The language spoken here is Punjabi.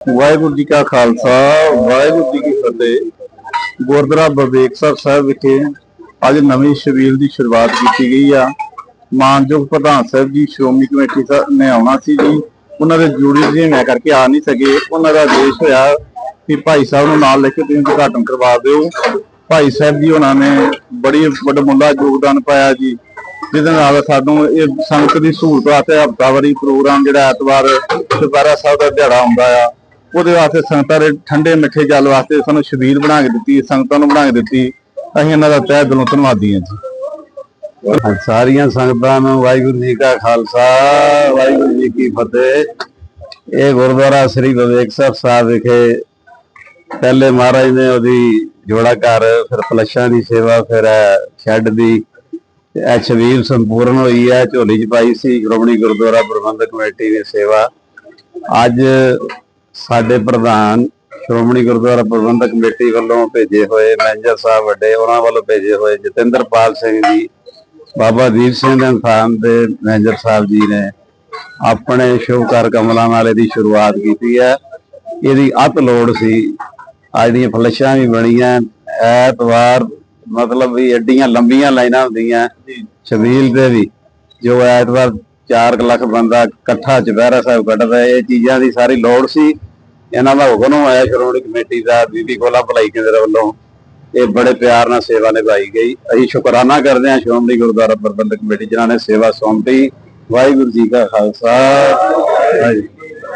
ਵਾਹਿਗੁਰੂ ਜੀ ਕਾ ਖਾਲਸਾ, ਵਾਹਿਗੁਰੂ ਜੀ ਕੀ ਫਤਿਹ। ਗੁਰਦੁਆਰਾ ਬਵੇਕਸਰ ਸਾਹਿਬ ਵਿਖੇ ਅੱਜ ਨਵੀਂ ਸ਼ਬੀਲ ਦੀ ਸ਼ੁਰੂਆਤ ਕੀਤੀ ਗਈ ਆ। ਮਾਨਯੋਗ ਪ੍ਰਧਾਨ ਸਾਹਿਬ ਜੀ, ਸ਼੍ਰੋਮਣੀ ਕਮੇਟੀ ਨੇ ਆਉਣਾ ਸੀ ਜੀ। ਉਹਨਾਂ ਦੇ ਜੂੜੀ ਜੀ ਮੈਂ ਕਰਕੇ ਆ ਨਹੀਂ ਸਕੇ। ਉਹਨਾਂ ਦਾ ਆਦੇਸ਼ ਹੋਇਆ ਕਿ ਭਾਈ ਸਾਹਿਬ ਨੂੰ ਨਾਲ ਲੈ ਕੇ ਤੁਸੀਂ ਉਦਘਾਟਨ ਕਰਵਾ ਦਿਓ। ਭਾਈ ਸਾਹਿਬ ਜੀ ਉਹਨਾਂ ਨੇ ਬੜੀ ਵੱਡਮੁੱਲਾ ਯੋਗਦਾਨ ਪਾਇਆ ਜੀ, ਜਿਹਦੇ ਨਾਲ ਸਾਨੂੰ ਇਹ ਸੰਗਤ ਦੀ ਸਹੂਲਤ ਵਾਸਤੇ ਹਫ਼ਤਾਵਾਰੀ ਪ੍ਰੋਗਰਾਮ ਜਿਹੜਾ ਐਤਵਾਰ ਦੁਬਾਰਾ ਸਾਹਿਬ ਦਾ ਦਿਹਾੜਾ ਹੁੰਦਾ ਆ। ਉਹਦੇ ਵਾਸਤੇ ਸੰਗਤਾਂ ਦੇ ਠੰਡੇ ਮਿੱਠੇ ਜਲ ਵਾਸਤੇ ਸਾਨੂੰ ਛਬੀਲ ਬਣਾ ਕੇ ਦਿੱਤੀ, ਸੰਗਤਾਂ ਨੂੰ ਬਣਾ ਕੇ ਦਿੱਤੀ। ਅਸੀਂ ਇਹਨਾਂ ਦਾ ਤਹਿ ਦਿਲੋਂ ਧੰਨਵਾਦੀ ਹਾਂ ਜੀ। ਸਾਰੀਆਂ ਸੰਗਤਾਂ ਨੂੰ ਵਾਹਿਗੁਰੂ ਜੀ ਕਾ ਖਾਲਸਾ, ਵਾਹਿਗੁਰੂ ਜੀ ਕੀ ਫਤਿਹ। ਇਹ ਗੁਰਦੁਆਰਾ ਸ੍ਰੀ ਵਿਵੇਕਸਰ ਸਾਹਿਬ ਵਿਖੇ ਪਹਿਲੇ ਮਹਾਰਾਜ ਨੇ ਉਹਦੀ ਜੋੜਾ ਘਰ, ਫਿਰ ਫਲਸ਼ਾਂ ਦੀ ਸੇਵਾ, ਫਿਰ ਇਹ ਸ਼ੈੱਡ ਦੀ, ਇਹ ਛਬੀਲ ਸੰਪੂਰਨ ਹੋਈ ਹੈ, ਝੋਲੀ ਚ ਪਾਈ ਸੀ, ਸ਼੍ਰੋਮਣੀ ਗੁਰਦੁਆਰਾ ਪ੍ਰਬੰਧਕ ਕਮੇਟੀ ਦੀ ਸੇਵਾ। ਅੱਜ ਸਾਡੇ ਪ੍ਰਧਾਨ ਸ਼੍ਰੋਮਣੀ ਗੁਰਦੁਆਰਾ ਪ੍ਰਬੰਧਕ ਕਮੇਟੀ ਵੱਲੋਂ ਭੇਜੇ ਹੋਏ ਮੈਨੇਜਰ ਸਾਹਿਬ ਵੱਡੇ ਉਹਨਾਂ ਵੱਲੋਂ ਭੇਜੇ ਹੋਏ ਜਤਿੰਦਰਪਾਲ ਸਿੰਘ ਜੀ ਬਾਬਾ ਦੀਪ ਸਿੰਘ ਦੇ ਥਾਨ ਦੇ ਮੈਨੇਜਰ ਸਾਹਿਬ ਜੀ ਨੇ ਆਪਣੇ ਸ਼ੁਭਕਾਰ ਕਮਲਾਂ ਵਾਲੇ ਦੀ ਸ਼ੁਰੂਆਤ ਕੀਤੀ ਹੈ। ਇਹਦੀ ਅਤ ਲੋੜ ਸੀ। ਅੱਜ ਦੀਆਂ ਫਲਸ਼ਾਂ ਵੀ ਬਣੀਆਂ। ਐਤਵਾਰ ਮਤਲਬ ਵੀ ਐਡੀਆਂ ਲੰਬੀਆਂ ਲਾਈਨਾਂ ਹੁੰਦੀਆਂ। ਸ਼ਬੀਲ ਦੇ ਵੀ। ਜੋ ਐਤਵਾਰ 4 ਲੱਖ ਬੰਦਾ ਇਕੱਠਾ ਚੁਪਹਿਰਾ ਸਾਹਿਬ ਕੱਢਦਾ ਇਹ ਚੀਜ਼ਾਂ ਦੀ ਸਾਰੀ ਲੋੜ ਸੀ। ਇਹਨਾਂ ਦਾ ਹੁਕਮ ਆਇਆ ਸ਼੍ਰੋਮਣੀ ਕਮੇਟੀ ਦਾ, ਬੀਬੀ ਕੋਲਾ ਭਲਾਈ ਕੇਂਦਰ ਵੱਲੋਂ। ਇਹ ਬੜੇ ਪਿਆਰ ਨਾਲ ਸੇਵਾ ਨਿਭਾਈ ਗਈ। ਅਸੀਂ ਸ਼ੁਕਰਾਨਾ ਕਰਦੇ ਹਾਂ ਸ਼੍ਰੋਮਣੀ ਗੁਰਦੁਆਰਾ ਪ੍ਰਬੰਧਕ ਕਮੇਟੀ, ਜਿਨ੍ਹਾਂ ਨੇ ਸੇਵਾ ਸੌਂਪੀ। ਵਾਹਿਗੁਰੂ ਜੀ ਕਾ ਖਾਲਸਾ। ਵਾਹਿਗੁਰੂ